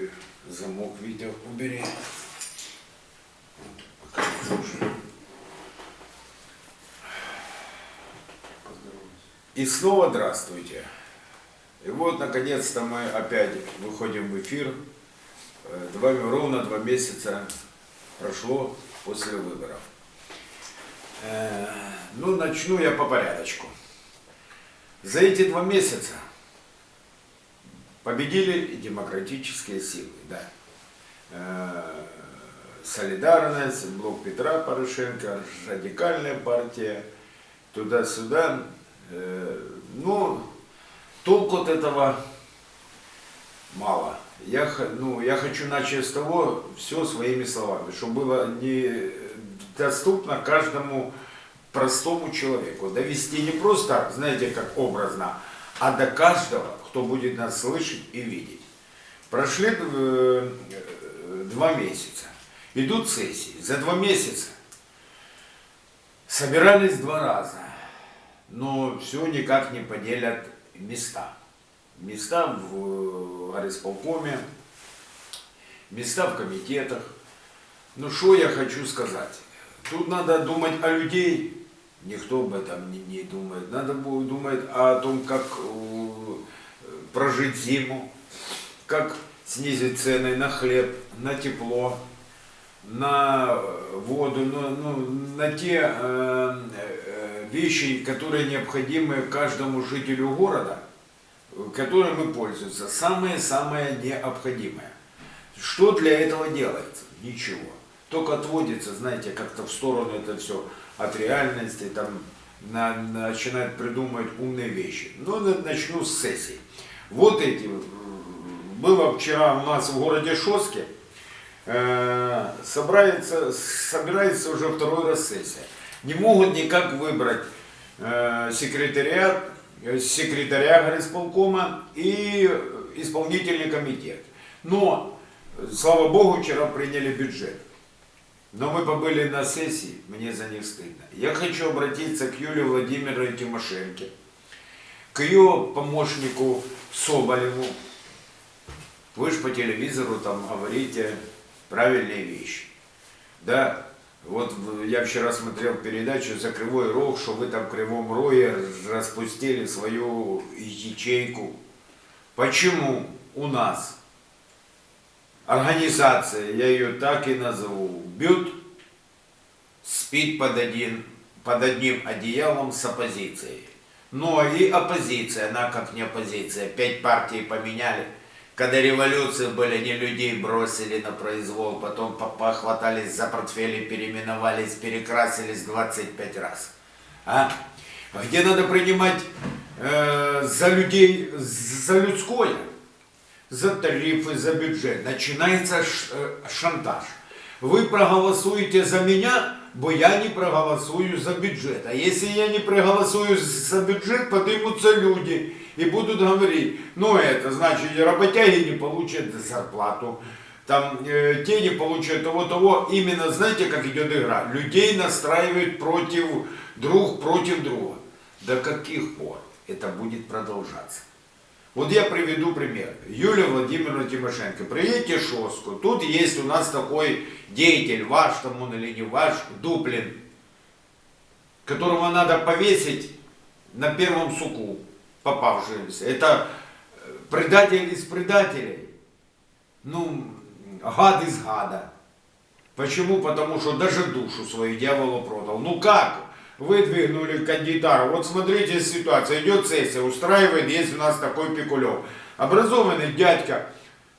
Теперь замок Витя убери. И снова здравствуйте. И вот, наконец-то, мы опять выходим в эфир. Э, Два, ровно два месяца прошло после выборов. Э, Ну, начну я по порядочку. За эти два месяца победили демократические силы, да. Э, Солидарность, Блок Петра Порошенко, Радикальная партия, туда-сюда. Ну, толку от этого мало. Я, ну, я хочу начать с того, все своими словами, чтобы было не доступно каждому простому человеку. Довести не просто, знаете, как образно, а до каждого, кто будет нас слышать и видеть. Прошли э, э, два месяца. Идут сессии. За два месяца собирались два раза. Но все никак не поделят места. Места в горисполкоме, места в комитетах. Ну что я хочу сказать? Тут надо думать о людей. Никто об этом не, не думает. Надо будет думать о том, как э, прожить зиму, как снизить цены на хлеб, на тепло, на воду, ну, ну, на те э, э, вещи, которые необходимы каждому жителю города, э, которыми пользуются. Самое-самое необходимое. Что для этого делается? Ничего. Только отводится, знаете, как-то в сторону это все от реальности, там на- начинают придумывать умные вещи. Но на- начну с сессий. Вот эти. м, Было вчера у нас в городе Шоске, э, собирается, собирается уже второй раз сессия. Не могут никак выбрать э, секретаря, э, секретаря горисполкома и исполнительный комитет. Но, э, слава богу, вчера приняли бюджет. Но мы побыли на сессии, мне за них стыдно. Я хочу обратиться к Юлии Владимировне Тимошенко, к ее помощнику Соболеву. Вы же по телевизору там говорите правильные вещи. Да, вот я вчера смотрел передачу за Кривой Рог, что вы там в Кривом Рое распустили свою ячейку. Почему у нас организация, я ее так и назову, БЮТ, спит под, один, под одним одеялом с оппозицией. Но и оппозиция, она как не оппозиция, пять партий поменяли. Когда революции были, не людей бросили на произвол, потом по- похватались за портфели, переименовались, перекрасились 25 раз. А? А Где надо принимать э, за людей, за людское, за тарифы, за бюджет. Начинается э, шантаж. Вы проголосуете за меня, бо я не проголосую за бюджет. А если я не проголосую за бюджет, поднимутся люди и будут говорить, ну это значит работяги не получат зарплату, там э, те не получат того-того. Именно знаете, как идет игра? Людей настраивают против друг против друга. До каких пор это будет продолжаться? Вот я приведу пример. Юлия Владимировна Тимошенко. Приедете Шоску. Тут есть у нас такой деятель, ваш там он или не ваш, Дуплин, которого надо повесить на первом суку, попавшемся. Это э, предатель из предателей. Ну, гад из гада. Почему? Потому что даже душу свою дьяволу продал. Ну как? Выдвинули кандидата. Вот смотрите ситуация. Идет сессия, устраивает, есть у нас такой Пикулев. Образованный дядька,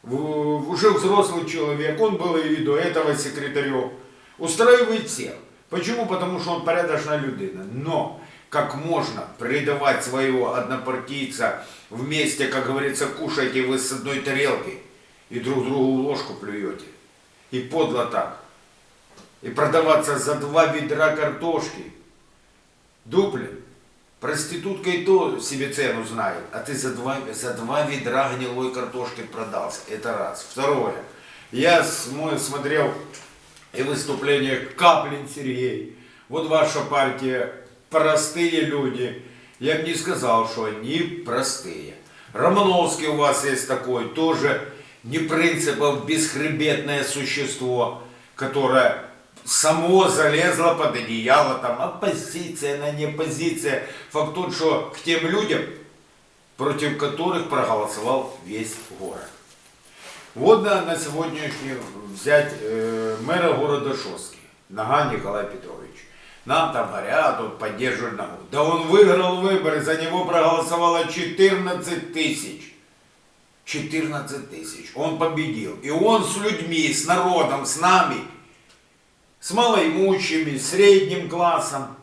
уже взрослый человек, он был и до этого секретарем. Устраивает всех. Почему? Потому что он порядочная людина. Но как можно предавать своего однопартийца вместе, как говорится, кушаете вы с одной тарелки и друг другу ложку плюете. И подло так. И продаваться за два ведра картошки. Дуплин. Проститутка и то себе цену знает, а ты за два, за два ведра гнилой картошки продался. Это раз. Второе. Я смо- смотрел и выступление Каплин Сергей. Вот ваша партия, простые люди. Я бы не сказал, что они простые. Романовский у вас есть такой, тоже ни принципов бесхребетное существо, которое само залезло под одеяло, там оппозиция, на не оппозиция. Факт тот, что к тем людям, против которых проголосовал весь город. Вот на, на сегодняшний взять э, мэра города Шостки, Нога Николай Петрович. Нам там говорят, он поддерживает Ногу. Да он выиграл выборы, за него проголосовало 14 тысяч. 14 тысяч. Он победил. И он с людьми, с народом, с нами, с малоимущими, средним классом.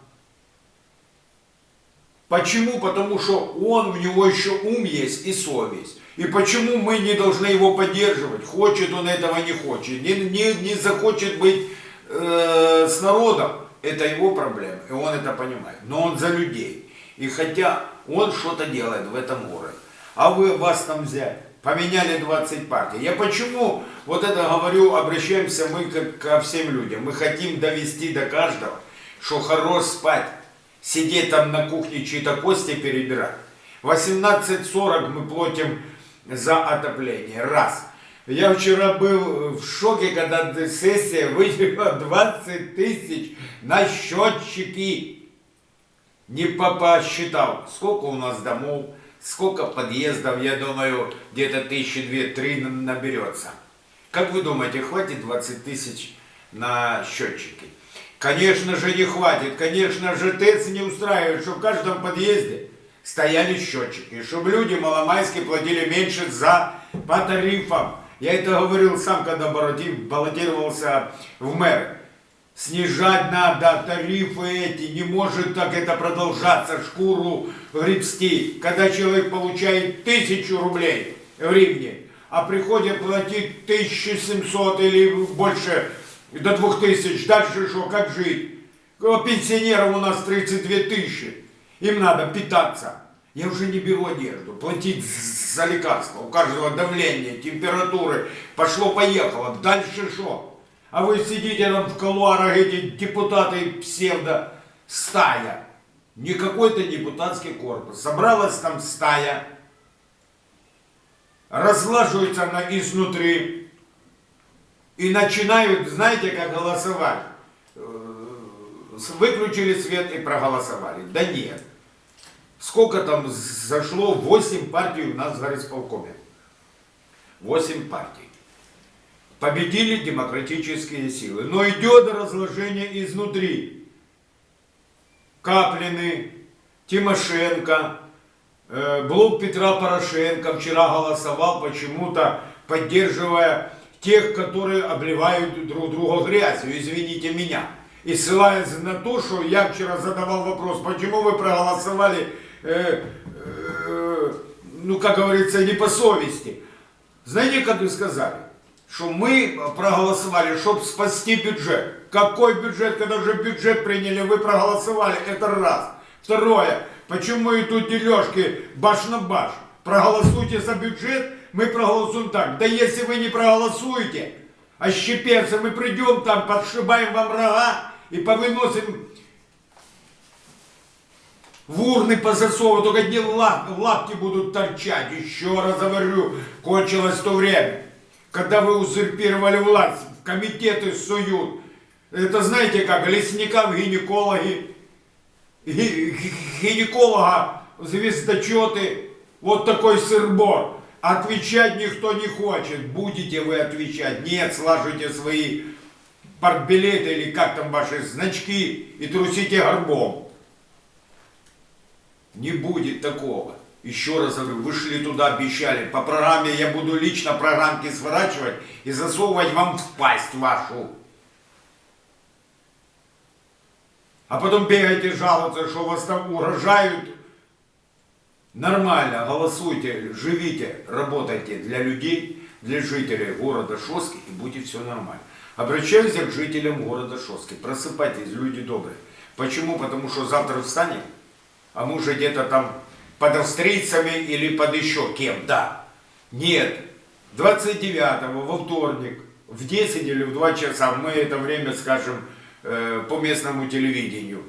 Почему? Потому что он, у него еще ум есть и совесть. И почему мы не должны его поддерживать? Хочет он этого, не хочет. Не, не, не захочет быть э, с народом. Это его проблема. И он это понимает. Но он за людей. И хотя он что-то делает в этом городе. А вы вас там взять. Поменяли 20 партий. Я почему вот это говорю, обращаемся мы ко, ко всем людям. Мы хотим довести до каждого, что хорош спать сидеть там на кухне чьи-то кости перебирать. 18.40 мы платим за отопление. Раз. Я вчера был в шоке, когда сессия выделила 20 тысяч на счетчики. Не посчитал, сколько у нас домов, сколько подъездов, я думаю, где-то тысячи две-три наберется. Как вы думаете, хватит 20 тысяч на счетчики? Конечно же не хватит, конечно же ТЭЦ не устраивает, что в каждом подъезде стояли счетчики, чтобы люди маломайские платили меньше за по тарифам. Я это говорил сам, когда баллотировался в мэры. Снижать надо тарифы эти, не может так это продолжаться, шкуру гребсти. Когда человек получает тысячу рублей в гривне, а приходит платить 1700 или больше до 2000, дальше что, как жить? Пенсионерам у нас 32 тысячи, им надо питаться. Я уже не беру одежду, платить за лекарства, у каждого давление, температуры, пошло-поехало, дальше что? А вы сидите там в колуарах, эти депутаты псевдо, стая, не какой-то депутатский корпус, собралась там стая, разлаживается она изнутри и начинают, знаете, как голосовать. Э, выключили свет и проголосовали. Да нет. Сколько там зашло? 8 партий у нас в горисполкоме. 8 партий. Победили демократические силы. Но идет разложение изнутри. Каплины, Тимошенко, э, блок Петра Порошенко вчера голосовал почему-то, поддерживая тех, которые обливают друг друга грязью, извините меня. И ссылаясь на то, что я вчера задавал вопрос, почему вы проголосовали, э, э, ну, как говорится, не по совести. Знаете, как вы сказали? Что мы проголосовали, чтобы спасти бюджет. Какой бюджет, когда уже бюджет приняли, вы проголосовали, это раз. Второе, почему идут дележки баш на баш? Проголосуйте за бюджет, мы проголосуем так. Да если вы не проголосуете, а щепенцы, мы придем там, подшибаем вам рога и повыносим в урны позасовывают, только одни лап, лапки будут торчать. Еще раз говорю, кончилось то время, когда вы узурпировали власть, в комитеты суют. Это знаете как, лесникам гинекологи, гинеколога звездочеты, вот такой сырбор. Отвечать никто не хочет. Будете вы отвечать? Нет, слажите свои партбилеты или как там ваши значки и трусите горбом. Не будет такого. Еще раз говорю, вы шли туда, обещали. По программе я буду лично программки сворачивать и засовывать вам в пасть вашу. А потом бегаете жаловаться, что вас там угрожают Нормально голосуйте, живите, работайте для людей, для жителей города Шоски и будет все нормально. Обращаюсь к жителям города Шоски. Просыпайтесь, люди добрые. Почему? Потому что завтра встанем, а мы уже где-то там под австрийцами или под еще кем. Да. Нет. 29 во вторник в 10 или в 2 часа, мы это время скажем э, по местному телевидению,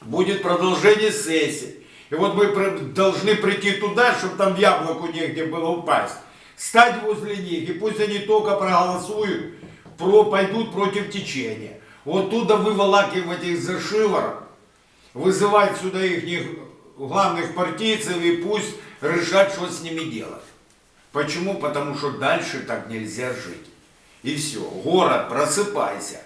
будет продолжение сессии. И вот мы должны прийти туда, чтобы там яблоку негде было упасть. стать возле них, и пусть они только проголосуют, про, пойдут против течения. Вот туда выволакивать их за шиворот, вызывать сюда их главных партийцев и пусть решат, что с ними делать. Почему? Потому что дальше так нельзя жить. И все. Город, просыпайся.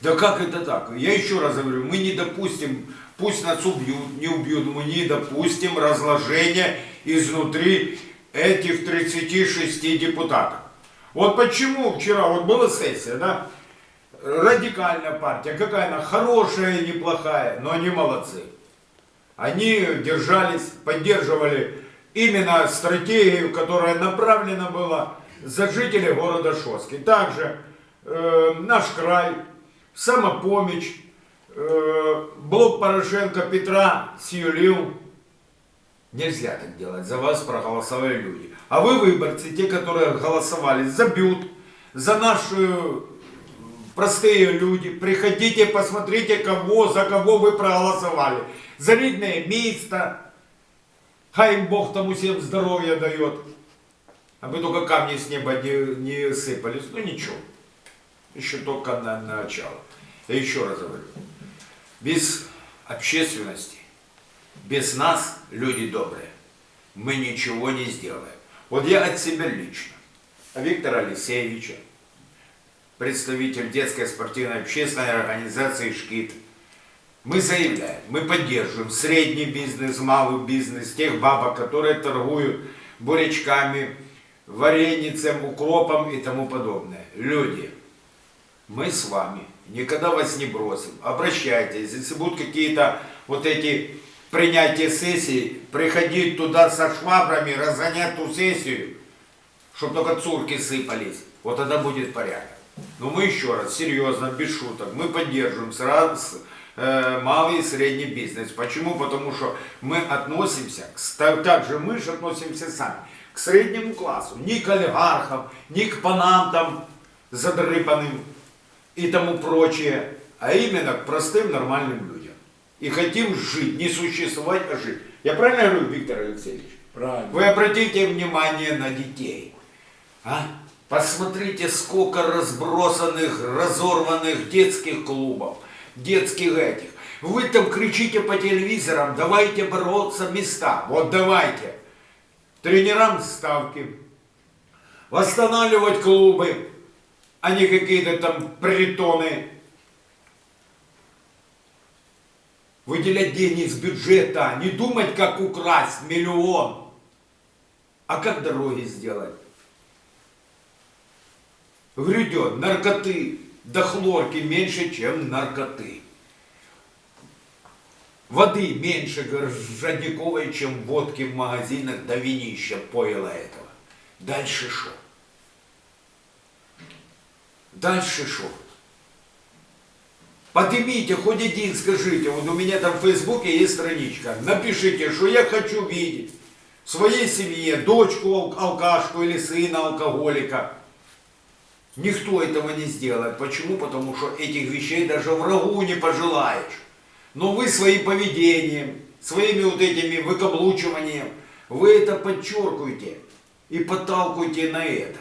Да как это так? Я еще раз говорю, мы не допустим, пусть нас убьют, не убьют, мы не допустим разложения изнутри этих 36 депутатов. Вот почему вчера, вот была сессия, да, радикальная партия, какая она, хорошая, неплохая, но они молодцы. Они держались, поддерживали именно стратегию, которая направлена была за жителей города Шоски. Также э, наш край, самопомощь, э, блок Порошенко Петра Сиюлил. Нельзя так делать, за вас проголосовали люди. А вы, выборцы, те, которые голосовали за Бют, за наши простые люди, приходите, посмотрите, кого, за кого вы проголосовали. За рідне місто, хай им Бог там всем здоровья дает. А бы только камни с неба не, не сыпались. Ну ничего. Еще только на, на начало. Я еще раз говорю. Без общественности, без нас, люди добрые, мы ничего не сделаем. Вот я от себя лично, Виктора Алексеевича, представитель детской спортивной общественной организации «Шкит», мы заявляем, мы поддерживаем средний бизнес, малый бизнес, тех бабок, которые торгуют бурячками, вареницем, укропом и тому подобное. Люди, мы с вами никогда вас не бросим. Обращайтесь, если будут какие-то вот эти принятия сессии, приходить туда со швабрами, разгонять ту сессию, чтобы только цурки сыпались. Вот тогда будет порядок. Но мы еще раз, серьезно, без шуток, мы поддерживаем сразу Э, малый и средний бизнес. Почему? Потому что мы относимся, так же мы же относимся сами, к среднему классу. Не к олигархам, не к панам там задрыпанным и тому прочее, а именно к простым нормальным людям. И хотим жить, не существовать, а жить. Я правильно говорю, Виктор Алексеевич? Правильно. Вы обратите внимание на детей. А? Посмотрите, сколько разбросанных, разорванных детских клубов детских этих. Вы там кричите по телевизорам, давайте бороться места. Вот давайте. Тренерам ставки. Восстанавливать клубы, а не какие-то там притоны. Выделять деньги из бюджета, не думать, как украсть миллион, а как дороги сделать. Грядет наркоты, до хлорки меньше, чем наркоты. Воды меньше жадниковой, чем водки в магазинах, до винища поила этого. Дальше что? Дальше что? Поднимите, хоть один скажите, вот у меня там в Фейсбуке есть страничка, напишите, что я хочу видеть в своей семье дочку алкашку или сына алкоголика, Никто этого не сделает. Почему? Потому что этих вещей даже врагу не пожелаешь. Но вы своим поведением, своими вот этими выкаблучиванием, вы это подчеркиваете и подталкиваете на это.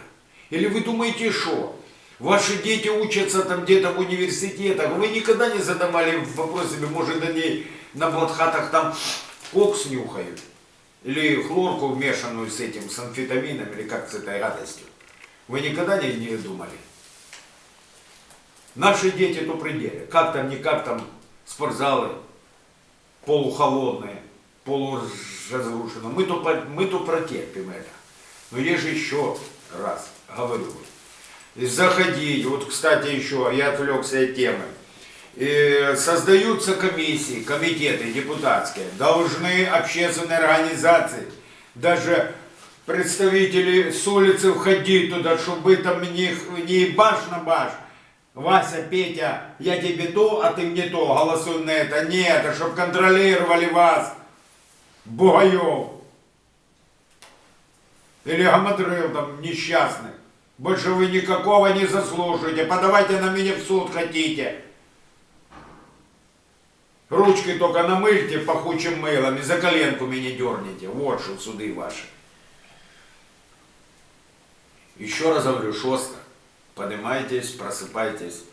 Или вы думаете, что ваши дети учатся там где-то в университетах, вы никогда не задавали вопросами, может они на блатхатах там кокс нюхают, или хлорку вмешанную с этим, с амфетамином, или как с этой радостью. Вы никогда не, не думали? Наши дети то пределе. Как там, не как там спортзалы полухолодные, полуразрушенные. Мы то, мы то протерпим это. Но я же еще раз говорю. Заходите, вот, кстати, еще, я отвлекся от темы. И создаются комиссии, комитеты депутатские, должны общественные организации, даже представители с улицы входить туда, чтобы там не, не баш на баш. Вася, Петя, я тебе то, а ты мне то, голосуй на это. Нет, а чтобы контролировали вас, бугаев. Или гамадрил там несчастный. Больше вы никакого не заслуживаете. Подавайте на меня в суд хотите. Ручки только намыльте пахучим мылом и за коленку меня дерните. Вот что суды ваши. Еще раз говорю, шостка. Поднимайтесь, просыпайтесь.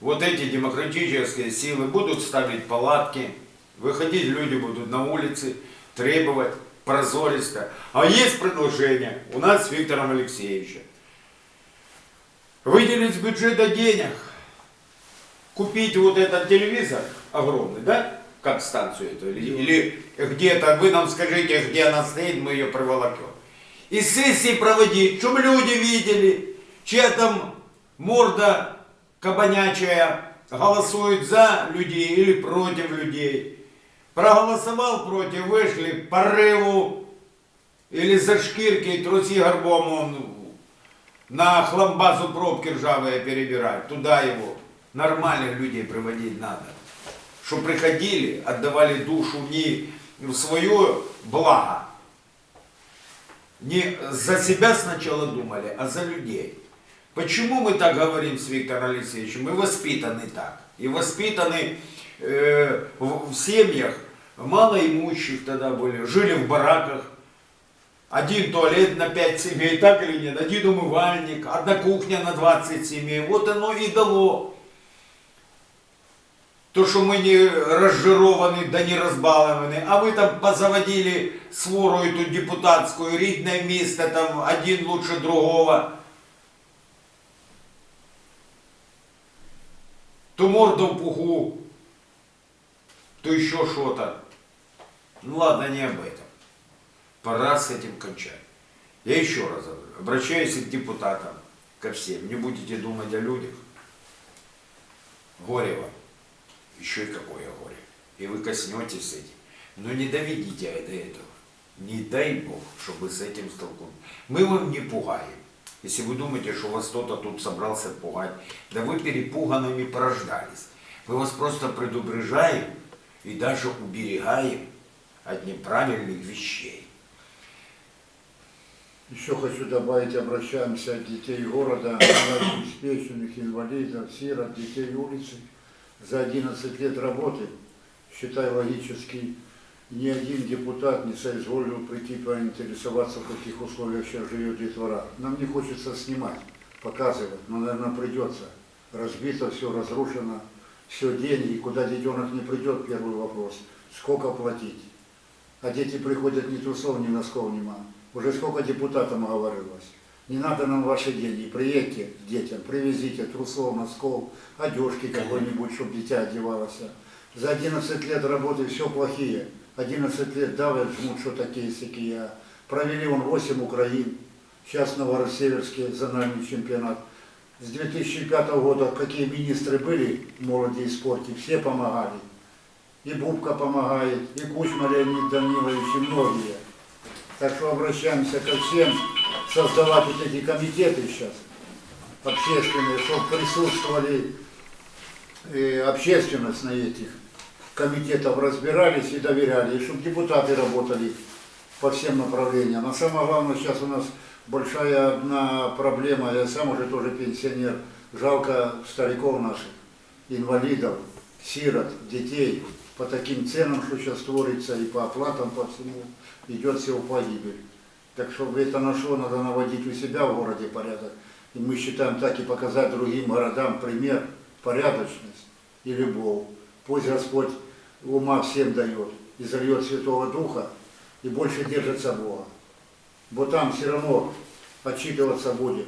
Вот эти демократические силы будут ставить палатки, выходить люди будут на улицы, требовать прозористо. А есть предложение у нас с Виктором Алексеевичем. Выделить с бюджета денег, купить вот этот телевизор огромный, да? Как станцию эту, или, или где-то, вы нам скажите, где она стоит, мы ее приволокем. И сессии проводить, чтобы люди видели, чья там морда кабанячая голосует за людей или против людей. Проголосовал против, вышли порыву или за шкирки, труси горбом он на хламбазу пробки ржавые перебирать. Туда его нормальных людей приводить надо. Чтобы приходили, отдавали душу не в свое благо. Не за себя сначала думали, а за людей. Почему мы так говорим с Виктором Алексеевичем? Мы воспитаны так. И воспитаны э, в, в семьях малоимущих тогда были, жили в бараках. Один туалет на 5 семей, так или нет? Один умывальник, одна кухня на 20 семей. Вот оно и дало. То, что мы не разжированы, да не разбалованы, а вы там позаводили свору эту депутатскую, рідне место, там один лучше другого. то морда в пуху, то еще что-то. Ну ладно, не об этом. Пора с этим кончать. Я еще раз обращаюсь к депутатам, ко всем. Не будете думать о людях. Горе вам. Еще и какое горе. И вы коснетесь этим. Но не доведите до этого. Не дай Бог, чтобы с этим столкнулись. Мы вам не пугаем. Если вы думаете, что вас кто-то тут собрался пугать, да вы перепуганными порождались. Мы вас просто предупреждаем и даже уберегаем от неправильных вещей. Еще хочу добавить, обращаемся от детей города, обеспеченных инвалидов, сирот, детей улицы. За 11 лет работы, считаю логически, ни один депутат не соизволил прийти поинтересоваться, в каких условиях сейчас живет детвора. Нам не хочется снимать, показывать, но, наверное, придется. Разбито, все разрушено, все деньги, куда детенок не придет, первый вопрос. Сколько платить? А дети приходят ни трусов, ни носков нема. Уже сколько депутатам говорилось. Не надо нам ваши деньги, приедьте к детям, привезите трусов, носков, одежки какой-нибудь, чтобы дитя одевалось. За 11 лет работы все плохие. 11 лет давят, жмут, что такие сякие. Провели он 8 Украин. Сейчас Новороссиверский зональный чемпионат. С 2005 года какие министры были в молоде и спорте, все помогали. И Бубка помогает, и Кучма Леонид Данилович, и многие. Так что обращаемся ко всем создавать вот эти комитеты сейчас, общественные, чтобы присутствовали э, общественность на этих комитетов разбирались и доверяли, и чтобы депутаты работали по всем направлениям. А самое главное, сейчас у нас большая одна проблема, я сам уже тоже пенсионер, жалко стариков наших, инвалидов, сирот, детей, по таким ценам, что сейчас творится, и по оплатам, по всему, идет все в погибель. Так что это на что надо наводить у себя в городе порядок. И мы считаем так и показать другим городам пример, порядочность и любовь. Пусть Господь ума всем дает и зальет Святого Духа и больше держится Бога. Бо там все равно отчитываться будем.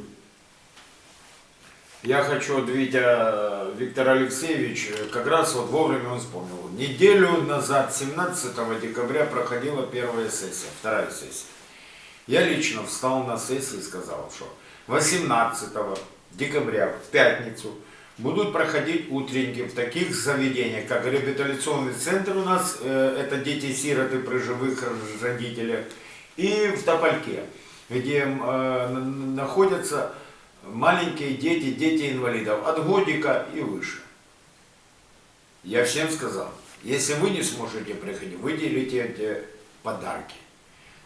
Я хочу от Витя Виктор Алексеевич, как раз вот вовремя он вспомнил. Неделю назад, 17 декабря, проходила первая сессия, вторая сессия. Я лично встал на сессии и сказал, что 18 декабря, в пятницу, будут проходить утренники в таких заведениях, как реабилитационный центр у нас, э, это дети-сироты при живых родителях, и в Топольке, где э, находятся маленькие дети, дети инвалидов от годика и выше. Я всем сказал, если вы не сможете приходить, выделите эти подарки.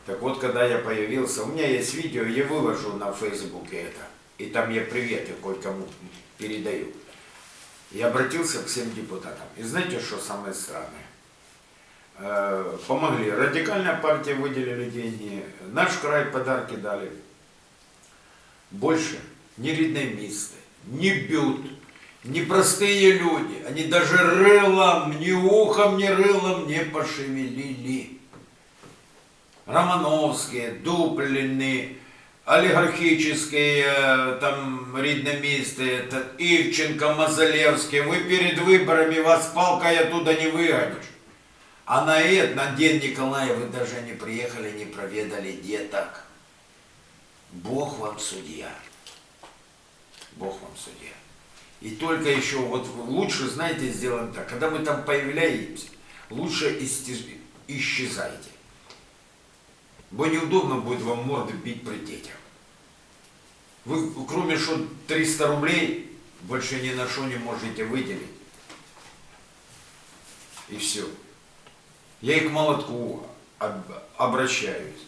Так вот, когда я появился, у меня есть видео, я выложу на Фейсбуке это. И там я приветы кое-кому передаю. Я обратился к всем депутатам. И знаете, что самое странное? Э, помогли. Радикальная партия выделили деньги, наш край подарки дали. больше ни рідномісти, ни бют, ни простые люди, они даже рылом, ни ухом, ни рылом не пошевелили. Романовские, Дуплины, олигархические э, там рідномісти, это Ивченко, Мазалевский, вы перед выборами вас палкой оттуда не выгонишь. А на это, на День Николая вы даже не приехали, не проведали деток. Бог вам судья. Бог вам судья. И только еще, вот лучше, знаете, сделаем так, когда мы там появляемся, лучше исчезайте. Бо неудобно будет вам морды бить при детях. Вы, кроме что 300 рублей, больше ни на что не можете выделить. И все. Я и к молотку об- обращаюсь.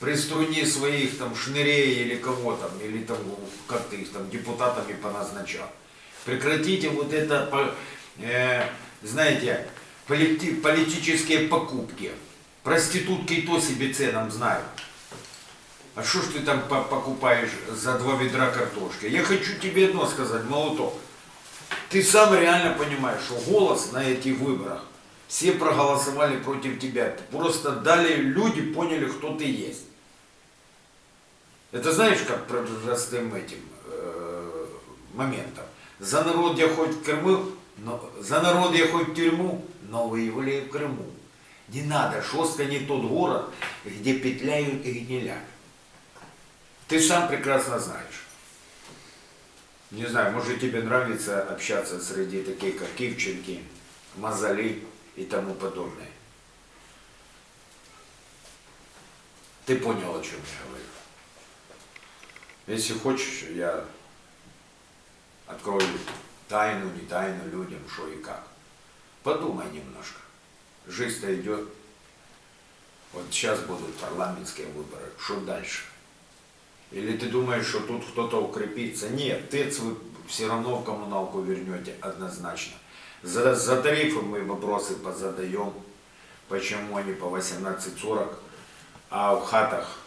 Приструни своих там шнырей или кого там, или там, как ты их там, депутатами поназначал. Прекратите вот это, э, знаете, полити- политические покупки. Проститутки и то себе ценам знают. А что ж ты там по- покупаешь за два ведра картошки? Я хочу тебе одно сказать, молоток. Ты сам реально понимаешь, что голос на этих выборах все проголосовали против тебя. Просто дали люди, поняли, кто ты есть. Это знаешь, как про- простым этим э, моментом. За народ я хоть в Крыму, но, за народ я хоть в тюрьму, но воевали в Крыму. Не надо, Шостка не тот город, где петляют и гнилят. Ты сам прекрасно знаешь. Не знаю, может тебе нравится общаться среди таких, как Кивченки, Мазали и тому подобное. Ты понял, о чем я говорю. Если хочешь, я открою тайну, не тайну людям, что и как. Подумай немножко. Жизнь-то идет. Вот сейчас будут парламентские выборы. Что дальше? Или ты думаешь, что тут кто-то укрепится? Нет, ТЭЦ вы все равно в коммуналку вернете однозначно. За, за тарифы мы вопросы позадаем, почему они по 18.40, а в хатах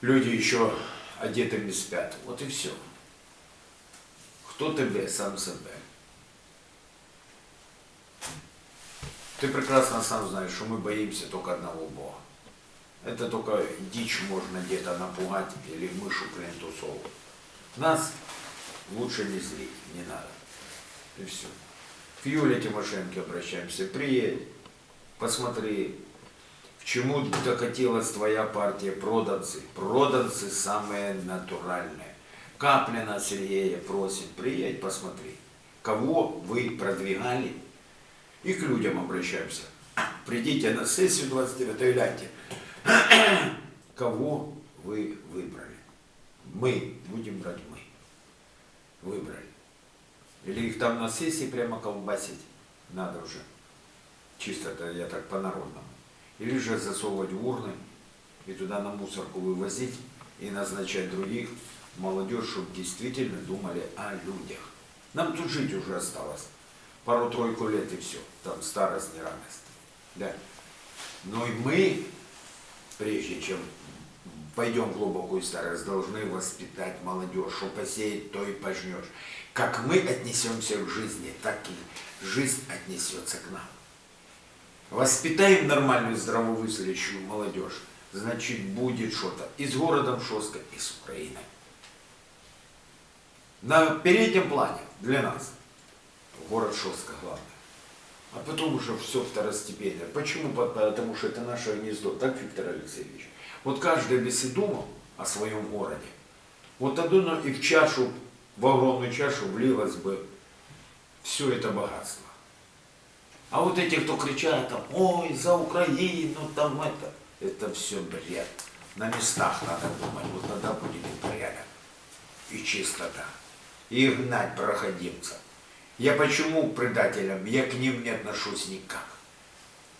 люди еще одетыми спят. Вот и все. Кто тебе, сам себе. Ты прекрасно сам знаешь, что мы боимся только одного Бога. Это только дичь можно где-то напугать или мышу плинтусову. Нас лучше не злить, не надо. И все. К Юле Тимошенко обращаемся. Приедь, посмотри, к чему докатилась твоя партия проданцы. Проданцы самые натуральные. Каплина Сергея просит, приедь, посмотри, кого вы продвигали. И к людям обращаемся. Придите на сессию 29 гляньте, кого вы выбрали. Мы, будем брать мы. Выбрали. Или их там на сессии прямо колбасить надо уже. Чисто это я так по-народному. Или же засовывать в урны и туда на мусорку вывозить и назначать других молодежь, чтобы действительно думали о людях. Нам тут жить уже осталось. Пару-тройку лет и все. Там старость, не радость. Да. Но и мы, прежде чем пойдем в глубокую старость, должны воспитать молодежь, что посеять, то и пожнешь. Как мы отнесемся к жизни, так и жизнь отнесется к нам. Воспитаем нормальную, здравомыслящую молодежь, значит будет что-то. И с городом Шостка, и с Украиной. На переднем плане для нас город Шостка главное. А потом уже все второстепенно. Почему? Потому что это наше гнездо. Так, Виктор Алексеевич? Вот каждый бы си думал о своем городе. Вот тогда и в чашу, в огромную чашу влилось бы все это богатство. А вот эти, кто кричат там, ой, за Украину, там это, это все бред. На местах надо думать, вот тогда будет и порядок, и чистота, и гнать проходимцев. Я почему к предателям? Я к ним не отношусь никак.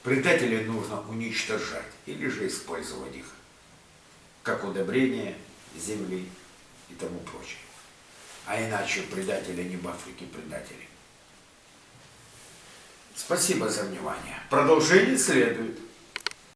Предателей нужно уничтожать или же использовать их как удобрение земли и тому прочее. А иначе предатели не в Африке предатели. Спасибо за внимание. Продолжение следует.